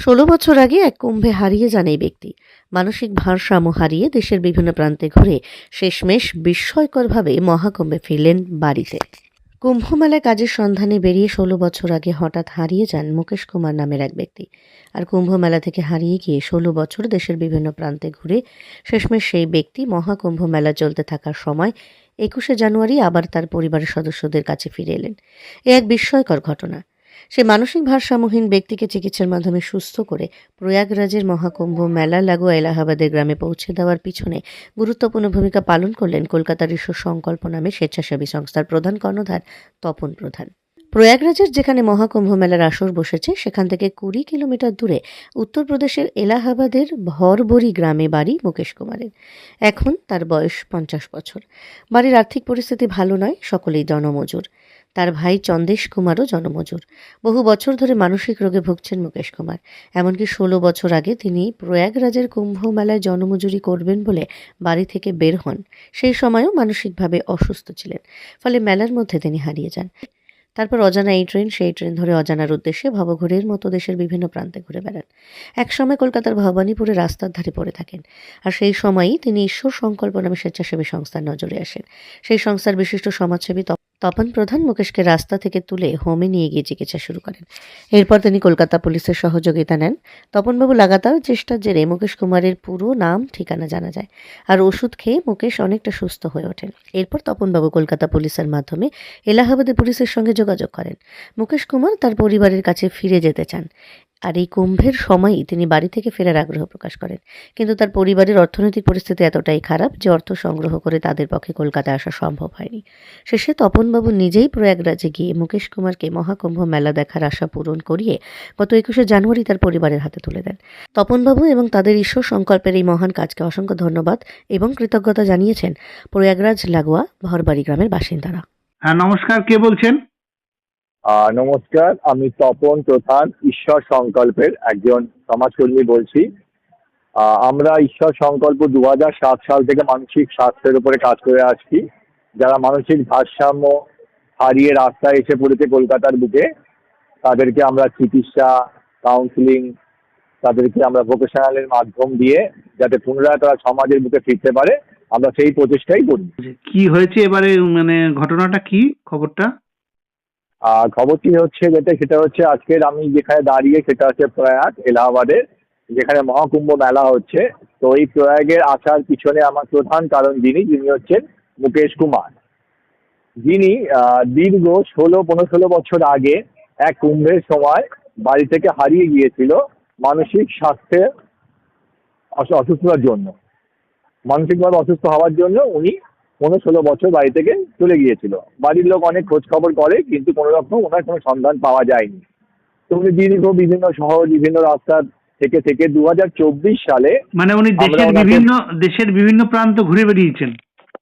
ষোলো বছর আগে এক কুম্ভে হারিয়ে যান এই ব্যক্তি। মানসিক ভারসাম্য হারিয়ে দেশের বিভিন্ন প্রান্তে ঘুরে শেষমেশ বিস্ময়করভাবে মহাকুম্ভে ফিরলেন বাড়িতে। কুম্ভমেলায় কাজের সন্ধানে বেরিয়ে ষোলো বছর আগে হঠাৎ হারিয়ে যান মুকেশ কুমার নামের এক ব্যক্তি। আর কুম্ভমেলা থেকে হারিয়ে গিয়ে ষোলো বছর দেশের বিভিন্ন প্রান্তে ঘুরে শেষমেশ সেই ব্যক্তি মহাকুম্ভ মেলা চলতে থাকার সময় একুশে জানুয়ারি আবার তার পরিবারের সদস্যদের কাছে ফিরে এলেন। এ এক বিস্ময়কর ঘটনা। সে মানসিক ভারসাম্যহীন ব্যক্তিকে চিকিৎসার মাধ্যমে সুস্থ করে প্রয়াগরাজের মহাকুম্ভ মেলা লাগোয়া এলাহাবাদের গ্রামে পৌঁছে দেওয়ার পিছনে গুরুত্বপূর্ণ ভূমিকা পালন করলেন কলকাতার ঈশ্বর সংকল্প নামে স্বেচ্ছাসেবী সংস্থার প্রধান কর্ণধার তপন প্রধান। প্রয়াগরাজের যেখানে মহাকুম্ভ মেলার আসর বসেছে, সেখান থেকে কুড়ি কিলোমিটার দূরে উত্তরপ্রদেশের এলাহাবাদের ভরবরি গ্রামে বাড়ি মুকেশ কুমারের। এখন তার বয়স পঞ্চাশ বছর। বাড়ির আর্থিক পরিস্থিতি ভালো নয়, সকলেই জনমজুর। তার ভাই চন্দেশ কুমারও জনমজুর। বহু বছর ধরে মানসিক রোগে ভুগছেন মুকেশ কুমার। এমনকি ষোলো বছর আগে তিনি প্রয়াগরাজের কুম্ভ মেলায় জনমজুরি করবেন বলে বাড়ি থেকে বের হন। সেই সময়ও মানসিকভাবে অসুস্থ ছিলেন। ফলে মেলার মধ্যে তিনি হারিয়ে যান। তারপর অজানা এই ট্রেন, সেই ট্রেন ধরে অজানার উদ্দেশ্যে ভবঘুরের মতো দেশের বিভিন্ন প্রান্তে ঘুরে বেড়ান। একসময় কলকাতার ভবানীপুরে রাস্তার ধারে পড়ে থাকেন আর সেই সময়ই তিনি ঈশ্বর সংকল্প নামে স্বেচ্ছাসেবী সংস্থার নজরে আসেন। সেই সংস্থার বিশিষ্ট সমাজসেবী তপন প্রধান মুকেশকে রাস্তা থেকে তুলে হোমে নিয়ে গিয়ে চিকিৎসা শুরু করেন। এরপর তিনি কলকাতা পুলিশের সহযোগিতা নেন। তপনবাবু লাগাতার চেষ্টার জেরে মুকেশ কুমারের পুরো নাম, ঠিকানা জানা যায় আর ওষুধ খেয়ে মুকেশ অনেকটা সুস্থ হয়ে ওঠেন। এরপর তপনবাবু কলকাতা পুলিশের মাধ্যমে এলাহাবাদে পুলিশের সঙ্গে যোগাযোগ করেন। মুকেশ কুমার তার পরিবারের কাছে ফিরে যেতে চান। আর এই কুম্ভের সময়ই তিনি বাড়ি থেকে ফেরার আগ্রহ প্রকাশ করেন। কিন্তু তার পরিবারের অর্থনৈতিক পরিস্থিতি এতটাই খারাপ যে অর্থ সংগ্রহ করে তাদের পক্ষে কলকাতা আসা সম্ভব হয়নি। শেষে তপনবাবু নিজেই প্রয়াগরাজে গিয়ে মুকেশ কুমারকে মহাকুম্ভ মেলা দেখার আশা পূরণ করিয়ে গত একুশে জানুয়ারি তার পরিবারের হাতে তুলে দেন। তপনবাবু এবং তাদের ঈশ্বর সংকল্পের এই মহান কাজকে অসংখ্য ধন্যবাদ এবং কৃতজ্ঞতা জানিয়েছেন প্রয়াগরাজ লাগোয়া ভরবাড়ি গ্রামের বাসিন্দারা। হ্যাঁ নমস্কার, কে বলছেন? নমস্কার, আমি তপন প্রধান, ঈশ্বর সংকল্পের একজন সমাজকর্মী বলছি। আমরা ঈশ্বর সংকল্প দু সাল থেকে মানসিক স্বাস্থ্যের উপরে কাজ করে আসছি। যারা মানসিক ভারসাম্য হারিয়ে রাস্তায় এসে পড়েছে কলকাতার বুকে, তাদেরকে আমরা চিকিৎসা কাউন্সিলিং তাদেরকে আমরা ভোকেশনালের মাধ্যম দিয়ে যাতে পুনরায় তারা সমাজের বুকে ফিরতে পারে, আমরা সেই প্রচেষ্টাই করি। কি হয়েছে এবারে মানে ঘটনাটা কি খবরটা? আর খবরটি হচ্ছে যেটা, সেটা হচ্ছে আজকের আমি যেখানে দাঁড়িয়ে সেটা হচ্ছে প্রয়াগ এলাহাবাদের যেখানে মহাকুম্ভ মেলা হচ্ছে। তো এই প্রয়াগের আসার পিছনে আমার প্রধান কারণ যিনি যিনি হচ্ছেন মুকেশ কুমার। যিনি দীর্ঘ ষোলো, পনেরো, ষোলো বছর আগে এক কুম্ভের সময় বাড়ি থেকে হারিয়ে গিয়েছিল মানসিক স্বাস্থ্যের অসুস্থতার জন্য। মানসিকভাবে অসুস্থ হওয়ার জন্য উনি পনেরো ষোলো বছর বাড়ি থেকে চলে গিয়েছিল। বাড়ির লোক অনেক খোঁজ খবর করে কিন্তু কোনো রকম ওনার কোনো সন্ধান পাওয়া যায়নি। তো উনি দীর্ঘ বিভিন্ন শহর বিভিন্ন রাস্তা থেকে থেকে দু সালে মানে উনি দেশের বিভিন্ন দেশের বিভিন্ন প্রান্ত ঘুরে বেরিয়েছেন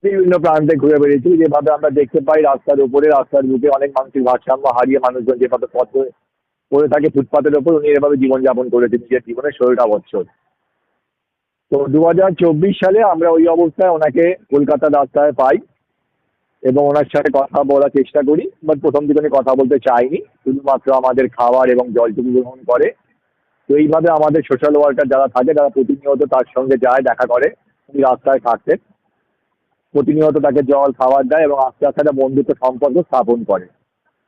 বিভিন্ন প্রান্তে ঘুরে বেরিয়েছিল যেভাবে আমরা দেখতে পাই রাস্তার উপরে রাস্তার বুকে অনেক মানুষের ভারসাম্য হারিয়ে মানুষজন যেভাবে পথ পড়ে থাকে ফুটপাতের ওপর উনি এভাবে জীবনযাপন করেছেন নিজের জীবনে ষোলোটা বছর। তো দু হাজার চব্বিশ সালে আমরা ওই অবস্থায় ওনাকে কলকাতার রাস্তায় পাই এবং ওনার সাথে কথা বলার চেষ্টা করি বাট প্রথম দিকে কথা বলতে চাইনি, শুধুমাত্র আমাদের খাবার এবং জলটুকু গ্রহণ করে। তো এইভাবে আমাদের সোশ্যাল ওয়ার্কার যারা থাকে তারা প্রতিনিয়ত তার সঙ্গে যায়, দেখা করে, উনি রাস্তায় থাকতেন। প্রতিনিয়ত তাকে জল, খাবার দেয় এবং আস্তে আস্তে একটা বন্ধুত্ব সম্পর্ক স্থাপন করে।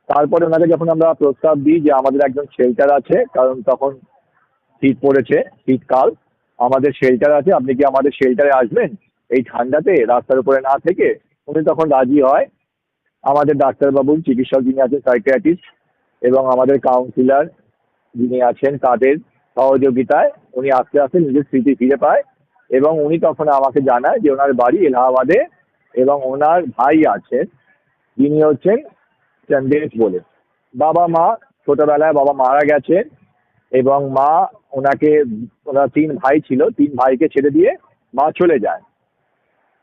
তারপরে ওনাকে যখন আমরা প্রস্তাব দিই যে আমাদের একজন শেল্টার আছে, কারণ তখন শীত পড়েছে, শীতকাল আমাদের শেল্টার আছে, আপনি কি আমাদের শেল্টারে আসবেন? এই ঠান্ডাতে রাস্তার উপরে না থেকে উনি তখন রাজি হয়। আমাদের ডাক্তারবাবু, চিকিৎসক যিনি আছেন সাইকিয়াট্রিস্ট এবং আমাদের কাউন্সিলার যিনি আছেন, তাদের সহযোগিতায় উনি আস্তে আস্তে নিজের স্মৃতি ফিরে পায় এবং উনি তখন আমাকে জানায় যে ওনার বাড়ি এলাহাবাদে এবং ওনার ভাই আছেন, যিনি হচ্ছেন চন্দেশ বলে। বাবা মা ছোটবেলায় বাবা মারা গেছেন এবং মা, ওনাকে, ওনার তিন ভাই ছিল, তিন ভাইকে ছেড়ে দিয়ে মা চলে যায়।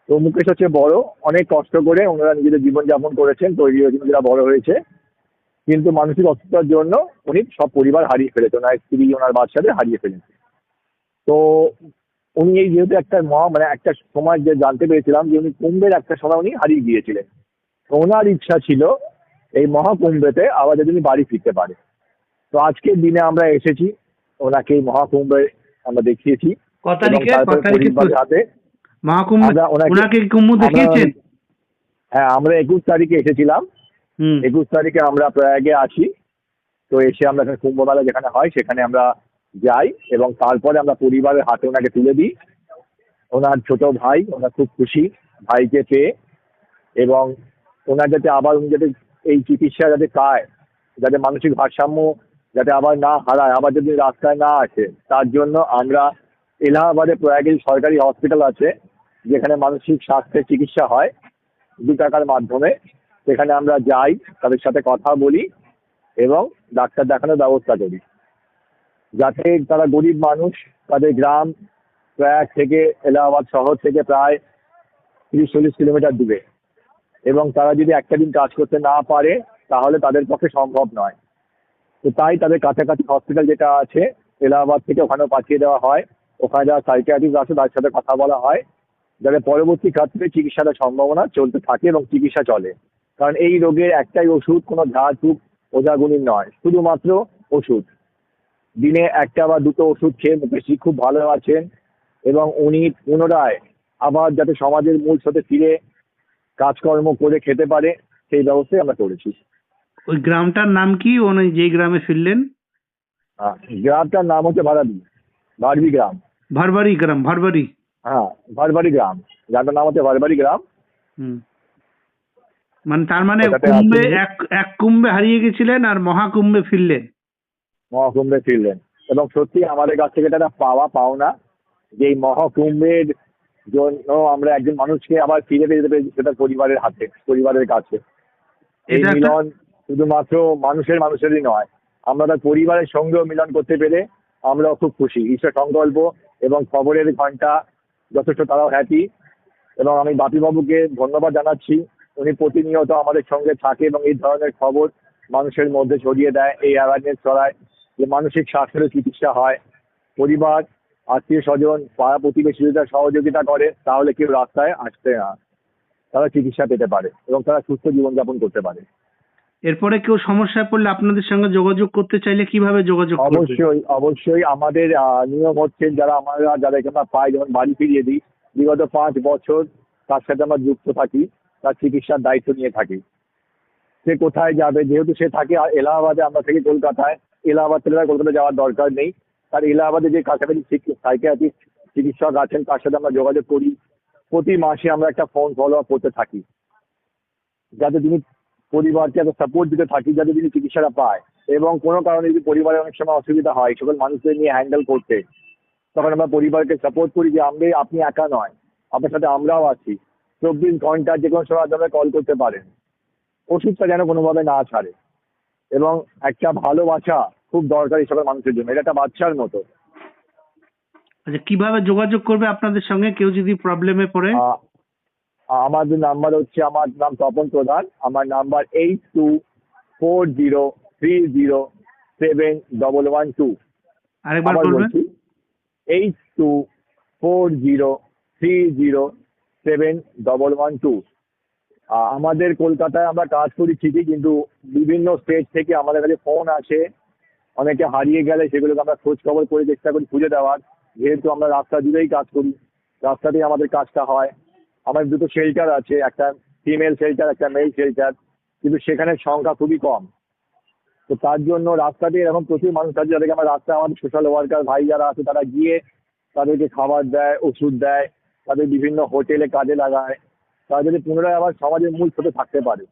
তো মুকেশ হচ্ছে বড়, অনেক কষ্ট করে ওনারা নিজেদের জীবনযাপন করেছেন, তৈরি হয়েছেন নিজেরা বড় হয়েছে। কিন্তু মানসিক অসুস্থতার জন্য উনি সব পরিবার হারিয়ে ফেলেছে ওনার স্ত্রী, ওনার বাচ্চাদের হারিয়ে ফেলেছে তো উনি এই যেহেতু একটা মহা মানে একটা সময় যে জানতে পেরেছিলাম যে উনি কুম্ভের একটা সময় উনি হারিয়ে গিয়েছিলেন। ওনার ইচ্ছা ছিল এই মহাকুম্ভেতে আবার যদি উনি বাড়ি ফিরতে পারে। তো আজকের দিনে আমরা এসেছি ওনাকে মহাকুম্ভে আমরা দেখিয়েছি ক তারিখে? ক তারিখে মহাকুম্ভ ওনাকে- ওনাকে কুম্ভ দেখিয়েছেন? হ্যাঁ আমরা একুশ তারিখে এসেছিলাম। একুশ তারিখে আমরা প্রয়াগে আছি। তো এসে আমরা এখানে কুম্ভ মেলা যেখানে হয় সেখানে আমরা যাই এবং তারপরে আমরা পরিবারের হাতে ওনাকে তুলে দিই। ওনার ছোট ভাই ওনার খুব খুশি ভাইকে পেয়ে এবং ওনার যাতে আবার উনি যাতে এই চিকিৎসা যাতে পায় যাতে মানসিক ভারসাম্য যাতে আবার না হারায়, আবার যদি রাস্তায় না আসে, তার জন্য আমরা এলাহাবাদে প্রয়াগে সরকারি হসপিটাল আছে, যেখানে মানসিক স্বাস্থ্যের চিকিৎসা হয়, দু টাকার মাধ্যমে। সেখানে আমরা যাই, তাদের সাথে কথা বলি এবং ডাক্তার দেখানোর ব্যবস্থা করি। যাতে তারা গরিব মানুষ, তাদের গ্রাম প্রয়াগ থেকে এলাহাবাদ শহর থেকে প্রায় তিরিশ, চল্লিশ কিলোমিটার দূরে। এবং তারা যদি একটা দিন কাজ করতে না পারে, তাহলে তাদের পক্ষে সম্ভব নয়। তো তাই তাদের কাছাকাছি হসপিটাল যেটা আছে, এলাহাবাদ থেকে ওখানেও পাঠিয়ে দেওয়া হয়। ওখানে যারা সাইকিয়াট্রিস্ট আছে তার সাথে কথা বলা হয়। যাতে পরবর্তী ক্ষেত্রে চিকিৎসাটা সম্ভাবনা চলতে থাকে এবং চিকিৎসা চলে। কারণ এই রোগের একটাই ওষুধ, কোনো ঝাড়ফুঁক ওঝাগুনির নয়। শুধুমাত্র ওষুধ। দিনে একটা বা দুটো ওষুধ খেয়ে বেশি খুব ভালো আছেন এবং উনি পুনরায় আবার যাতে সমাজের মূল সাথে ফিরে কাজকর্ম করে খেতে পারে, সেই ব্যবস্থাই আমরা করেছি। ওই গ্রামটার নাম কি? উনি যেই গ্রামে ফিরলেন? হ্যাঁ গ্রামটার নাম হচ্ছে ভাড়াবি ভারবি গ্রাম। ভারবারি গ্রাম ভারবারি হ্যাঁ ভারবাড়ি গ্রাম। গ্রামটার নাম হচ্ছে ভারবাড়ি গ্রাম। হুম। মানে তার মানে কুম্ভে এক এক কুম্ভে হারিয়ে গেছিলেন আর মহাকুম্ভে ফিরলেন। মহাকুম্ভে ফিরলেন। এবং সত্যি আমাদের কাছ থেকে এটা পাওয়া পাওনা যে এই মহাকুম্ভের জন্য আমরা একজন মানুষকে আবার ফিরে পেতে পেরেছি সেটা পরিবারের হাতে পরিবারের কাছে। এই মিলন শুধুমাত্র মানুষের মানুষেরই নয়, আমরা তার পরিবারের সঙ্গেও মিলন করতে পেরে আমরাও খুব খুশি। ঈশ্বর সংকল্প এবং খবরের ঘণ্টা যথেষ্ট তারাও হ্যাপি এবং আমি বাপিবাবুকে ধন্যবাদ জানাচ্ছি, উনি প্রতিনিয়ত আমাদের সঙ্গে থাকে এবং এই ধরনের খবর মানুষের মধ্যে ছড়িয়ে দেয়, এই অ্যাওয়ারনেস ছড়ায় যে মানসিক স্বাস্থ্যের চিকিৎসা হয়। পরিবার আত্মীয় স্বজন পাড়া প্রতিবেশীদের সহযোগিতা করে, তাহলে কেউ রাস্তায় আসতে না। তারা চিকিৎসা পেতে পারে এবং তারা সুস্থ জীবনযাপন করতে পারে। এরপরে কেউ সমস্যায় পড়লে আপনাদের সঙ্গে যোগাযোগ করতে চাইলে কীভাবে যোগাযোগ অবশ্যই অবশ্যই আমাদের নিয়ম হচ্ছে যারা আমরা, যাদেরকে আমরা পাই, যেমন বাড়ি ফিরিয়ে দিই, বিগত পাঁচ বছর তার সাথে আমরা যুক্ত থাকি, তার চিকিৎসার দায়িত্ব নিয়ে থাকি। সে কোথায় যাবে? যেহেতু সে থাকে এলাহাবাদে, আমরা থাকি কলকাতায়, এলাহাবাদ থেকে কলকাতা যাওয়ার দরকার নেই। তার এলাহাবাদে যে কাছাকাছি সাইকিয়াট্রিস্ট চিকিৎসক আছেন, তার সাথে আমরা যোগাযোগ করি। প্রতি মাসে আমরা একটা ফোন ফলো আপ করতে থাকি। যাতে তিনি পরিবারকে এত সাপোর্ট দিতে থাকি যাতে তিনি চিকিৎসাটা পায়। এবং কোনো কারণে যদি পরিবারে অনেক সময় অসুবিধা হয় সকল মানুষদের নিয়ে হ্যান্ডেল করতে তখন আমরা পরিবারকে সাপোর্ট করি যে আমি আপনি একা নয় আপনার সাথে আমরাও আছি। চব্বিশ ঘণ্টা যে কোনো সময় আপনারা কল করতে পারেন। ওষুধটা যেন কোনোভাবে না ছাড়ে। এবং একটা ভালোবাসা খুব দরকারি সকল মানুষের জন্য। এটা একটা বাচ্চার মতো। আচ্ছা কীভাবে যোগাযোগ করবে আপনাদের সঙ্গে? কেউ যদি প্রবলেমে পড়ে? আমাদের নাম্বার হচ্ছে আমার নাম তপন প্রধান আমার number eight two four zero three zero seven double one two. আরেকবার বলছি eight two four zero three zero seven double one two. আমাদের কলকাতায় আমরা কাজ করি ঠিকই কিন্তু বিভিন্ন স্টেট থেকে আমাদের কাছে ফোন আসে। অনেকে হারিয়ে গেলে সেগুলোকে আমরা খোঁজ খবর করে চেষ্টা করি খুঁজে দেওয়ার। যেহেতু আমরা রাস্তা জুড়েই কাজ করি রাস্তাতেই আমাদের কাজটা হয়। আমাদের দুটো শেল্টার আছে, একটা ফিমেল শেল্টার একটা মেল শেল্টার কিন্তু সেখানে সংখ্যা খুবই কম। তো তার জন্য রাস্তাতে এরকম প্রচুর মানুষ আছে, যাদেরকে আমরা রাস্তায় আমাদের সোশ্যাল ওয়ার্কার ভাই যারা আছে, তারা গিয়ে তাদেরকে খাবার দেয়, ওষুধ দেয়, তাদের বিভিন্ন হোটেলে কাজে লাগায়, তারা যদি পুনরায় আবার সমাজের মূল স্রোতে থাকতে পারে।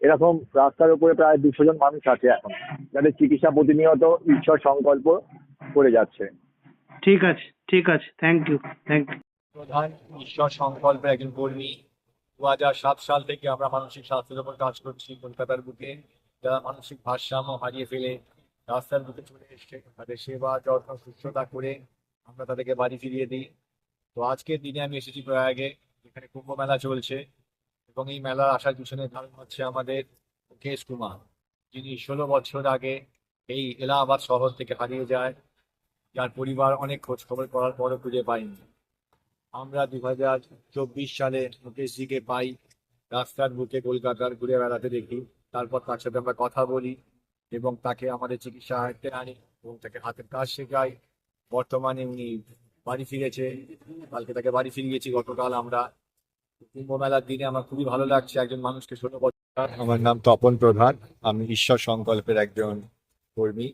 এরকম রাস্তার উপরে প্রায় দুশো জন মানুষ আছে এখন, যাদের চিকিৎসা প্রতিনিয়ত ঈশ্বর সংকল্প করে যাচ্ছে। ঠিক আছে ঠিক আছে। থ্যাংক ইউ থ্যাংক ইউ প্রধান ঈশ্বর সংকল্পের একজন কর্মী। দু হাজার সাত সাল থেকে আমরা মানসিক স্বাস্থ্যের উপর কাজ করছি কলকাতার বুকে। যারা মানসিক ভারসাম্য হারিয়ে ফেলে রাস্তার বুকে চলে এসছে, তাদের সেবা যত্ন, সুস্থতা করে আমরা তাদেরকে বাড়ি ফিরিয়ে দিই। তো আজকের দিনে আমি এসেছি প্রয়াগে, যেখানে কুম্ভ মেলা চলছে এবং এই মেলার আসার পিছনে কারণ হচ্ছে আমাদের মুকেশ কুমার। যিনি ষোলো বছর আগে এই এলাহাবাদ শহর থেকে হারিয়ে যায়। যার পরিবার অনেক খোঁজ খবর করার পরও খুঁজে পায়নি। আমরা দু হাজার চব্বিশ সালে মুকেশজিকে পাই, রাস্তার বুকে কলকাতার ঘুরে বেড়াতে দেখি। তারপর তার সাথে আমরা কথা বলি এবং তাকে আমাদের চিকিৎসা আয়ত্তে আনি এবং তাকে হাতের কাজ শেখাই। বর্তমানে উনি বাড়ি ফিরেছে। কালকে তাকে বাড়ি ফিরিয়েছি গতকাল আমরা। কুম্ভ মেলার দিনে আমার খুবই ভালো লাগছে একজন মানুষকে ষোলো বছর আমার নাম তপন প্রধান। আমি ঈশ্বর সংকল্পের একজন কর্মী।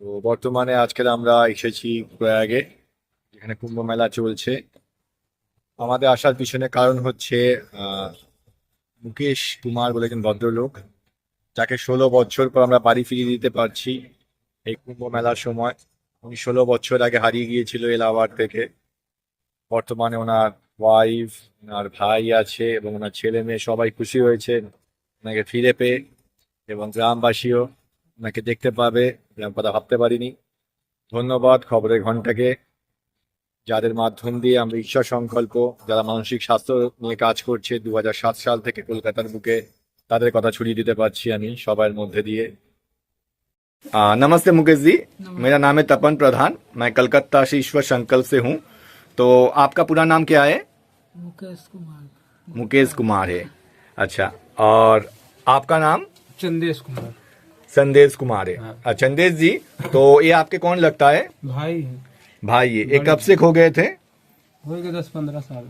তো বর্তমানে আজকের আমরা এসেছি প্রয়াগে, যেখানে কুম্ভ মেলা চলছে। আমাদের আসার পিছনে কারণ হচ্ছে মুকেশ কুমার বলে একজন ভদ্রলোক, যাকে ষোলো বছর পর আমরা বাড়ি ফিরিয়ে দিতে পারছি এই কুম্ভ মেলার সময়। উনি ষোলো বছর আগে হারিয়ে গিয়েছিল এলাহাবাদ থেকে। বর্তমানে ওনার ওয়াইফ ওনার ভাই আছে এবং ওনার ছেলে মেয়ে সবাই খুশি হয়েছে। ওনাকে ফিরে পেয়ে এবং গ্রামবাসীও ওনাকে দেখতে পাবে। এরকম কথা ভাবতে পারিনি। ধন্যবাদ খবরের ঘন্টাকে। যাদের মাধ্যম দিয়ে আমরা ঈশ্বর সংকল্প যারা মানসিক স্বাস্থ্য নিয়ে কাজ করছে দু সাল থেকে কলকাতার বুকে তাদের কথা ছড়িয়ে দিতে পারছি আমি সবার মধ্যে দিয়ে आ, नमस्ते मुकेश जी मेरा नाम है तपन प्रधान मैं कलकत्ता से ईश्वर संकल्प से हूँ तो आपका पूरा नाम क्या है मुकेश कुमार मुकेश कुमार है अच्छा और आपका नाम चंदेश कुमार संदेश कुमार है हाँ। अच्छा चंदेश जी तो ये आपके कौन लगता है भाई है भाई ये कब से खो गए थे? हो गए दस पंद्रह साल।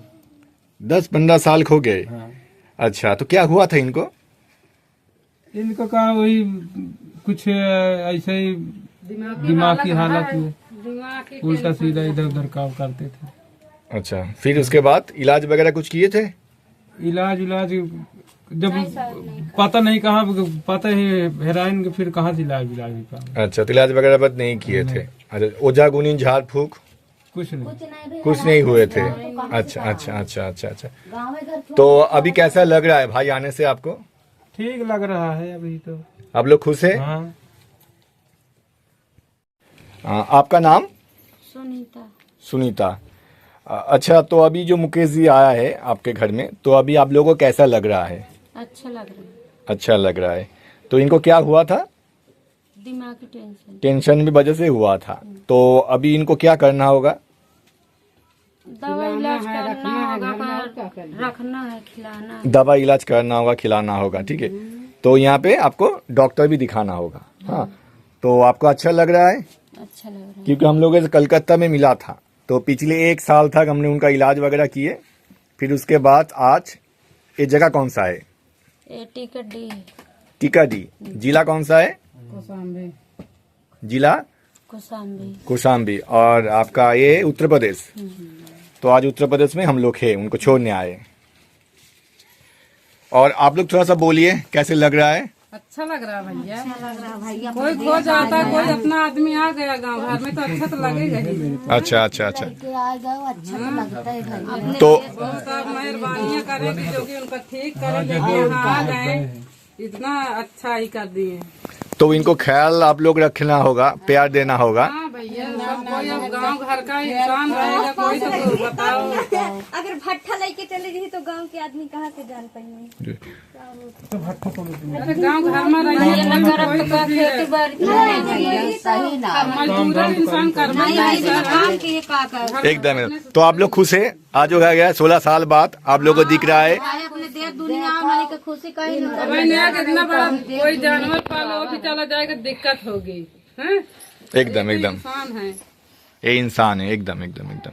दस पंद्रह साल खो गए? हाँ। अच्छा तो क्या हुआ था इनको? इनको कहा वही कुछ ऐसे ही दिमाग की हालत में उल्टा सीधा इधर उधर काम करते थे। अच्छा फिर उसके बाद इलाज वगैरह कुछ किए थे? इलाज इलाज जब पता नहीं कहा पता ही हेराइन के फिर कहाँ से इलाज इलाज अच्छा तो इलाज वगैरह बस नहीं किए थे? अच्छा ओझा गुनी झाड़ फूक कुछ नहीं कुछ नहीं हुए थे। अच्छा अच्छा अच्छा अच्छा अच्छा। तो अभी कैसा लग रहा है भाई आने से आपको? ठीक लग रहा है अभी तो। आप लोग खुश है? हाँ। आपका नाम? सुनीता। सुनीता। अच्छा तो अभी जो मुकेश जी आया है आपके घर में तो अभी आप लोगों को कैसा लग रहा है? अच्छा लग रहा है। अच्छा लग रहा है। तो इनको क्या हुआ था? दिमागी टेंशन टेंशन की वजह से हुआ था। तो अभी इनको क्या करना होगा? दवा इलाज करना होगा रखना है खिलाना दवा इलाज करना होगा खिलाना होगा ठीक है? तो यहाँ पे आपको डॉक्टर भी दिखाना होगा। हाँ। तो आपको अच्छा लग रहा है? अच्छा लग रहा है। क्योंकि हम लोग कलकत्ता में मिला था। तो पिछले एक साल तक हमने उनका इलाज वगैरह किए। फिर उसके बाद आज ये जगह कौन सा है? टिकट डी। टीका डी। जिला कौन सा है? जिला? कोसाम्बी कौशाम्बी और आपका ये उत्तर प्रदेश? तो आज उत्तर प्रदेश में हम लोग हैं उनको छोड़ने आए। और आप लोग थोड़ा सा बोलिए कैसे लग रहा है? अच्छा लग रहा है भैया। कोई खो जाता कोई अपना आदमी आ गया गाँव घर में तो अच्छा तो लगेगा ही अच्छा अच्छा अच्छा। अपने तो बहुत आप मेहरबानियाँ करें जो कि उनका ठीक करें लेके यहाँ आ गए। इतना अच्छा ही कर दिए। तो इनको ख्याल आप लोग रखना होगा प्यार देना होगा। हाँ भैया सब कोई अब गाँव घर का इंसान रहेगा कोई तो बताओ। अगर भट्ठा लेके चले रही तो गाँव के आदमी कहाँ से जान पाएँगे? अरे गाँव घर में रहिए तो ही। के का एकदम। तो आप लोग खुश है? आज हो गया सोलह साल बाद आप लोगों को दिख रहा है। दुनिया में के खुशी कहीं नहीं नया कितना बड़ा कोई जानवर पालो भी चला जाएगा दिक्कत होगी हैं? एकदम एकदम। इंसान है। ये इंसान है एकदम एकदम एकदम।